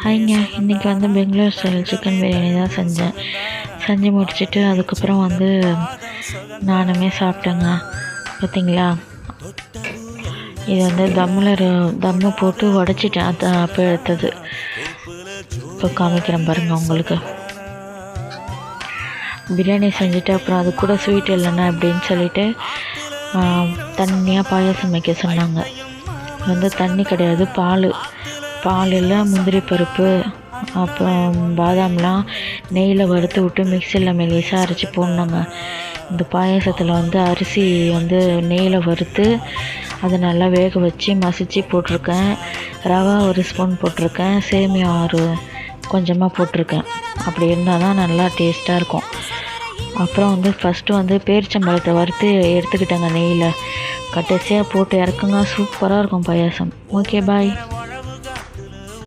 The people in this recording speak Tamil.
ஹாய்ங்க இன்றைக்கி வந்து பெங்களூர் ஸ்டைல் சிக்கன் பிரியாணி தான் செஞ்சேன். செஞ்சு முடிச்சுட்டு அதுக்கப்புறம் வந்து நானுமே சாப்பிட்டேங்க. பார்த்தீங்களா இது வந்து தம்மில் தம்மு போட்டு உடச்சிட்டேன். அது அப்போ எடுத்தது. இப்போ காமிக்கிறேன் பாருங்கள் உங்களுக்கு. பிரியாணி செஞ்சுட்டு அப்புறம் அது கூட ஸ்வீட் இல்லைன்னா அப்படின்னு சொல்லிட்டு தண்ணியாக பாயாசம் வைக்க சொன்னாங்க. வந்து தண்ணி கிடையாது பால். பாலில் முந்திரி பருப்பு அப்புறம் பாதாம்லாம் நெய்யில் வறுத்து விட்டு மிக்சியில் மெலிசாக அரைச்சி போடணுங்க. இந்த பாயாசத்தில் வந்து அரிசி வந்து நெய்யில் வறுத்து அதை நல்லா வேக வச்சு மசிச்சு போட்டிருக்கேன். ரவா ஒரு ஸ்பூன் போட்டிருக்கேன். சேமியா ஒரு கொஞ்சமாக போட்டிருக்கேன். அப்படி இருந்தால் தான் நல்லா டேஸ்ட்டாக இருக்கும். அப்புறம் வந்து ஃபஸ்ட்டு வந்து பேரிச்சம்பழத்தை வறுத்து எடுத்துக்கிட்டேங்க நெய்யில். கடைசியாக போட்டு இறக்குங்க. சூப்பராக இருக்கும் பாயாசம். Okay bye